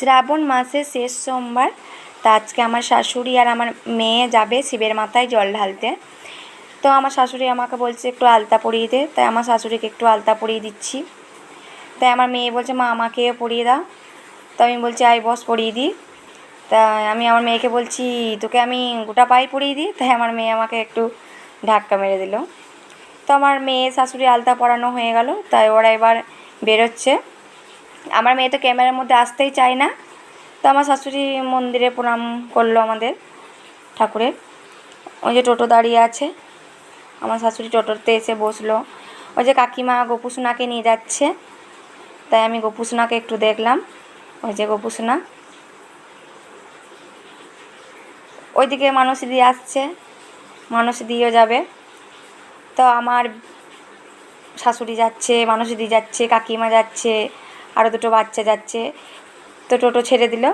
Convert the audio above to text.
শ্রাবণ মাসের শেষ সোমবার। তা আজকে আমার শাশুড়ি আর আমার মেয়ে যাবে শিবের মাথায় জল ঢালতে। তো আমার শাশুড়ি আমাকে বলছে, একটু আলতা পরিয়ে দে। তাই আমার শাশুড়িকে একটু আলতা পরিয়ে দিচ্ছি। তাই আমার মেয়ে বলছে, মা আমাকেও পরিয়ে দাও। তো আমি বলছি আই বস, পরিয়ে দিই তা আমি আমার মেয়েকে বলছি, তোকে আমি গোটা পায়ে পরিয়ে দিই তাই আমার মেয়ে আমাকে একটু ধাক্কা মেরে দিল। তো আমার মেয়ে শাশুড়ি আলতা পরানো হয়ে গেল। তাই ওরা এবার বেরোচ্ছে। আমার মেয়ে তো ক্যামেরার মধ্যে আসতেই চায় না। তো আমার শাশুড়ি মন্দিরে প্রণাম করল আমাদের ঠাকুরের। ওই যে টোটো দাঁড়িয়ে আছে। আমার শাশুড়ি টোটোতে এসে বসল। ওই যে কাকিমা গোপুসোনাকে নিয়ে যাচ্ছে। তাই আমি গোপুসোনাকে একটু দেখলাম। ওই যে গোপুসোনা। ওইদিকে মানুষ দিয়ে আসছে। মানুষ দিয়েও যাবে। তো আমার শাশুড়ি যাচ্ছে মানুষ দিয়ে যাচ্ছে, কাকিমা যাচ্ছে। আরও দুটো বাচ্চা যাচ্ছে। তো টোটো ছেড়ে দিল।